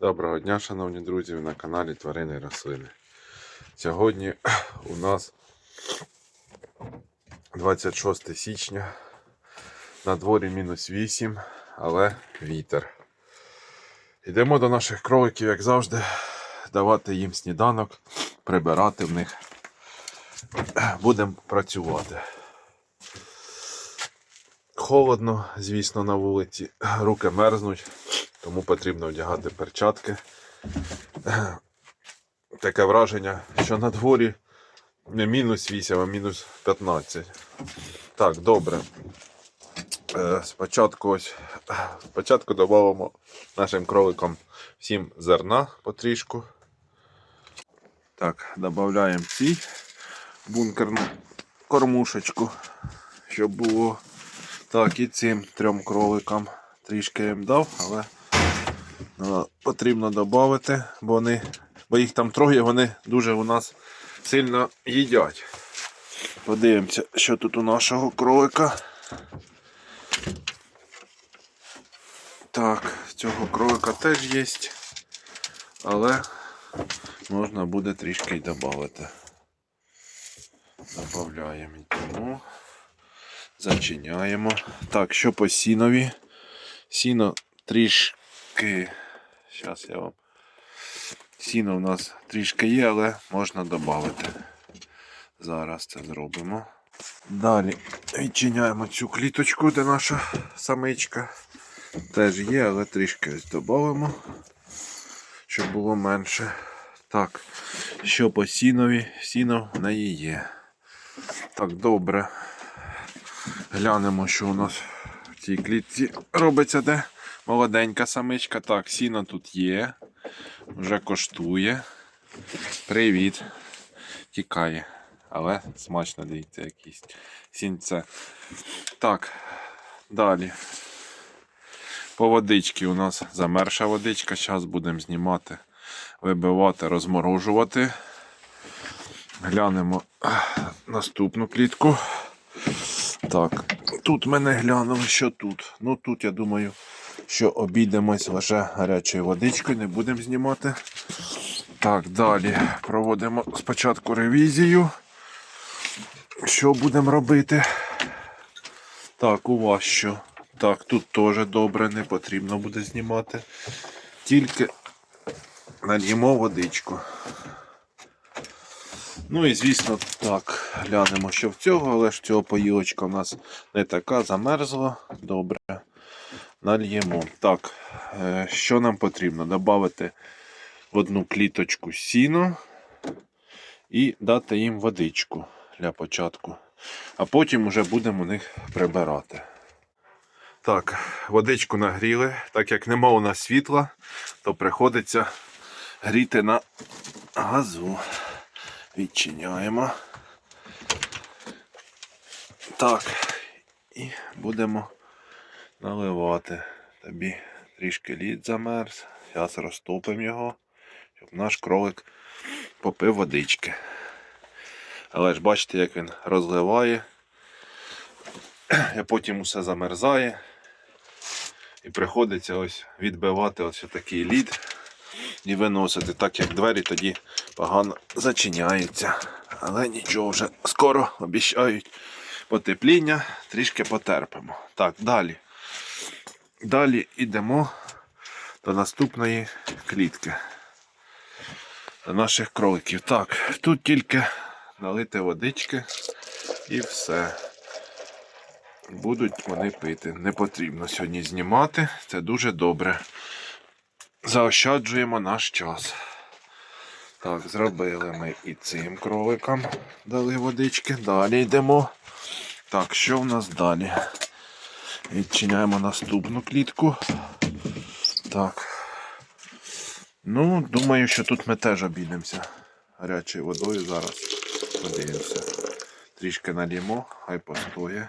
Доброго дня, шановні друзі, на каналі Тварини і Рослини. Сьогодні у нас 26 січня. На дворі мінус 8, але вітер. Йдемо до наших кроликів, як завжди, давати їм сніданок, прибирати в них. Будемо працювати. Холодно, звісно, на вулиці, руки мерзнуть, тому потрібно вдягати перчатки. Таке враження, що на дворі не мінус 8, а мінус 15. Так, добре. Е, Спочатку ось спочатку додамо нашим кроликам всім зерна потрішку. Так, додаємо цій бункерну кормушечку, щоб було. Так, і цим трьом кроликам трішки їм дав, але потрібно додати, бо вони, бо їх там троє, вони дуже у нас сильно їдять. Подивимося, що тут у нашого кролика. Так, цього кролика теж є, але можна буде трішки й додати. Добавляємо тому. Зачиняємо. Так, що по сінові? Сіно трішки. Зараз я вам. Сіно в нас трішки є, але можна додати. Зараз це зробимо. Далі відчиняємо цю кліточку, де наша самичка. Теж є, але трішки ось додамо, щоб було менше. Так, що по сінові? Сіно в неї є. Так, добре. Глянемо, що у нас в цій клітці робиться, де молоденька самичка. Так, сіно тут є. Вже коштує. Привіт. Тікає. Але смачно дивіться якісь сінце. Так, далі. По водичці у нас замерша водичка. Зараз будемо знімати, вибивати, розморожувати. Глянемо наступну клітку. Так, тут мене глянули, що тут. Ну тут я думаю, що обійдемось лише гарячою водичкою, не будемо знімати. Так, далі проводимо спочатку ревізію. Що будемо робити? Так, у вас що? Так, тут теж добре, не потрібно буде знімати. Тільки нальємо водичку. Ну і звісно, так, глянемо, що в цього, але ж цього поїлочка у нас не така, замерзла. Добре. Нальємо. Так, е, що нам потрібно? Добавити в одну кліточку сіно і дати їм водичку для початку. А потім вже будемо у них прибирати. Так, водичку нагріли. Так як нема у нас світла, то приходиться гріти на газу. Відчиняємо. Так, і будемо наливати. Тобі трішки лід замерз. Зараз розтопимо його, щоб наш кролик попив водички. Але ж бачите, як він розливає, а потім усе замерзає. І приходиться ось відбивати ось такий лід і виносити, так як двері тоді погано зачиняються. Але нічого вже скоро обіцяють потепління, трішки потерпимо. Так, далі. Далі йдемо до наступної клітки. До наших кроликів. Так, тут тільки налити водички і все. Будуть вони пити. Не потрібно сьогодні знімати. Це дуже добре. Заощаджуємо наш час. Так, зробили ми і цим кроликам дали водички. Далі йдемо. Так, що в нас далі? Відчиняємо наступну клітку. Так. Ну, думаю, що тут ми теж обійдемося гарячою водою. Зараз подивимося. Трішки налімо, хай постоє.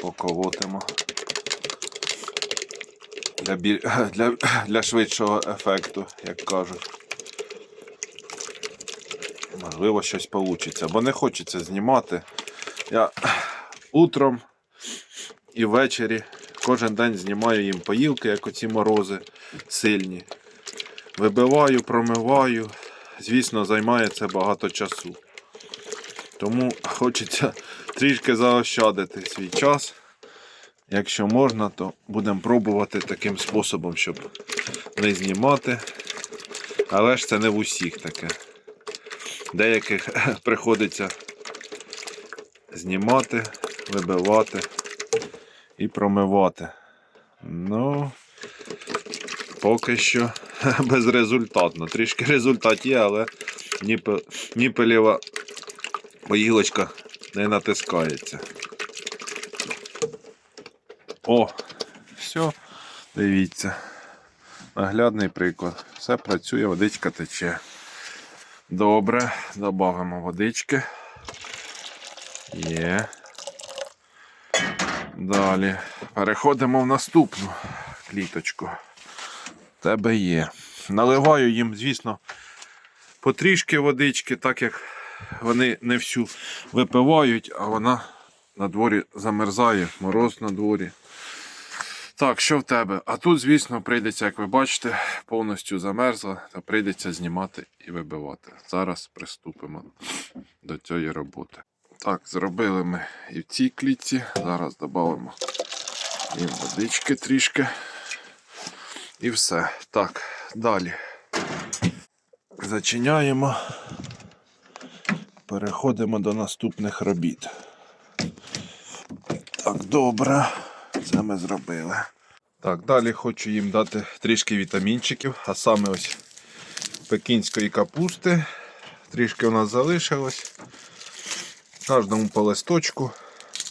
Поколотимо. Для, біль... для, для швидшого ефекту, як кажуть. Можливо, щось вийде, бо не хочеться знімати. Я утром і ввечері Кожен день знімаю їм поїлки, як оці морози сильні. Вибиваю, промиваю. Звісно, займає це багато часу. Тому хочеться трішки заощадити свій час. Якщо можна, то будемо пробувати таким способом, щоб не знімати. Але ж це не в усіх таке. Деяких приходиться знімати, вибивати і промивати. Ну, поки що безрезультатно. Трішки результат є, але ніпе- ніпелєва поїлочка не натискається. О, все, дивіться. Наглядний приклад. Все працює, водичка тече. Добре, додамо водички. Є. Далі. Переходимо в наступну кліточку. Тебе є. Наливаю їм, звісно, потрішки водички, так як вони не всю випивають, а вона на дворі замерзає, мороз на дворі. Так, що в тебе? А тут, звісно, прийдеться, як ви бачите, повністю замерзла, та прийдеться знімати і вибивати. Зараз приступимо до цієї роботи. Так, зробили ми і в цій клітці. Зараз додамо їм водички трішки. І все. Так, далі. Зачиняємо. Переходимо до наступних робіт. Так, добре. Це ми зробили. Так, далі хочу їм дати трішки вітамінчиків, а саме ось пекінської капусти. Трішки у нас залишилось. Кожному по листочку.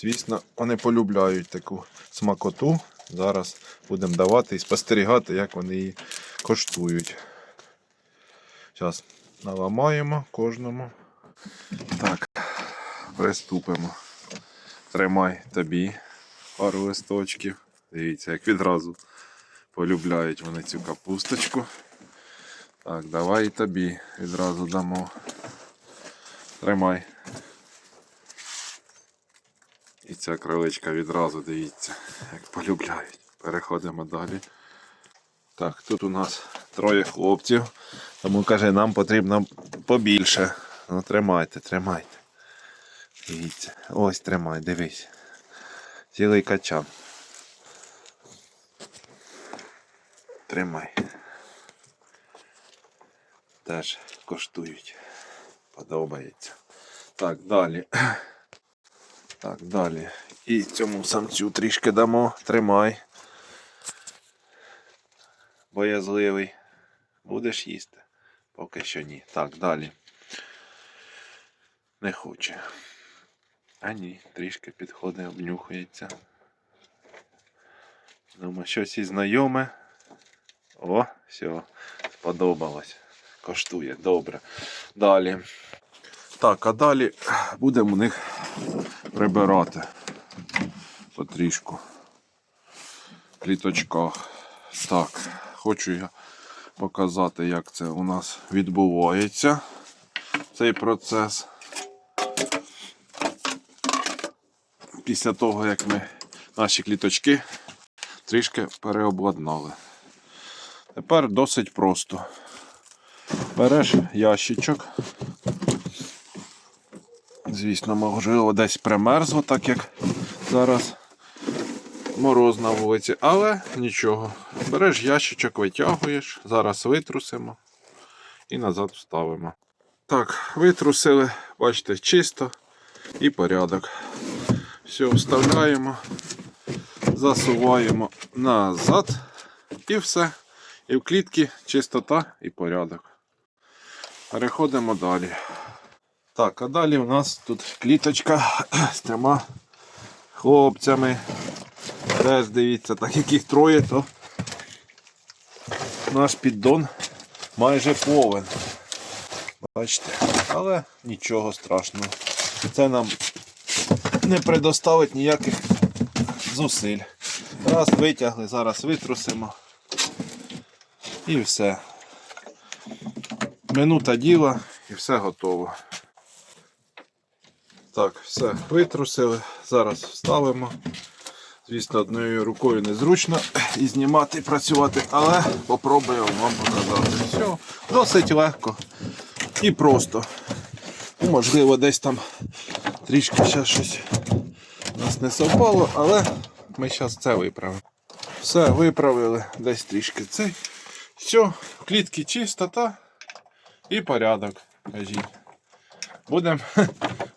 Звісно, вони полюбляють таку смакоту. Зараз будемо давати і спостерігати, як вони її коштують. Зараз наламаємо кожному. Так, приступимо. Тримай тобі пару листочків. Дивіться, як відразу полюбляють вони цю капусточку. Так, давай і тобі відразу дамо. Тримай. І ця криличка відразу, дивіться, як полюбляють. Переходимо далі. Так, тут у нас троє хлопців. Тому каже, нам потрібно побільше. Ну, тримайте, тримайте. Дивіться. Ось тримай, дивись. Цілий качан. Тримай. Теж коштують. Подобається. Так, далі. Так, далі. І цьому самцю трішки дамо. Тримай. Боязливий. Будеш їсти? Поки що ні. Так, далі. Не хоче. А ні, трішки підходить, обнюхується. Думаю, щось і знайоме. О, все, сподобалось. Коштує, добре. Далі. Так, а далі будемо у них прибирати потрішку в кліточках. Так, хочу я показати, як це у нас відбувається цей процес. Після того, як ми наші кліточки трішки переобладнали. Тепер досить просто. Береш ящичок. Звісно, можливо, десь примерзло, так як зараз мороз на вулиці, але нічого. Береш ящичок, витягуєш, зараз витрусимо і назад вставимо. Так, витрусили, бачите, чисто і порядок. Все, вставляємо, засуваємо назад і все. І в клітці чистота і порядок. Переходимо далі. Так, а далі у нас тут кліточка з трьома хлопцями. Теж дивіться, так як їх троє, то наш піддон майже повен. Бачите, але нічого страшного. Це нам не предоставить ніяких зусиль. Раз витягли, зараз витрусимо. І все. Минута діла і все готово. Так, все, витрусили. Зараз вставимо. Звісно, однією рукою незручно і знімати, і працювати, але попробую вам показати. Все, досить легко і просто. Ну, Можливо, десь там трішки ще щось нас не совпало, але ми зараз це виправимо. Все, виправили, десь трішки цей. Все, в клітці чистота і порядок, кажіть. Будемо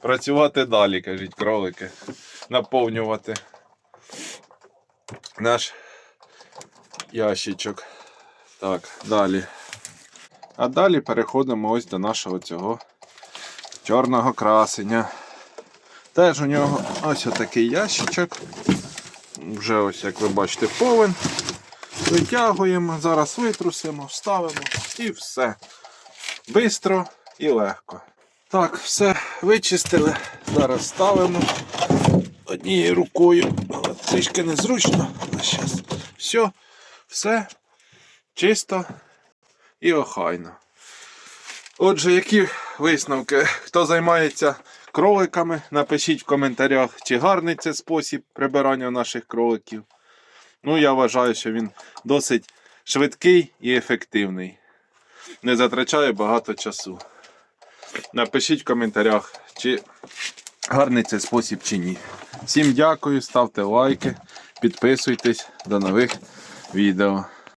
працювати далі, кажіть, кролики. Наповнювати наш ящичок. Так, далі. А далі переходимо ось до нашого цього чорного красення. Теж у нього ось отакий ящичок. Вже ось, як ви бачите, повен. Витягуємо, зараз витрусимо, вставимо і все. Бистро і легко. Так, все вичистили. Зараз ставимо однією рукою. Трішки незручно. Але зараз. Все, все чисто і охайно. Отже, які висновки? Хто займається кроликами, напишіть в коментарях, чи гарний це спосіб прибирання наших кроликів. Ну, я вважаю, що він досить швидкий і ефективний. Не затрачає багато часу. Напишіть в коментарях, чи гарний це спосіб чи ні. Всім дякую, ставте лайки, підписуйтесь до нових відео.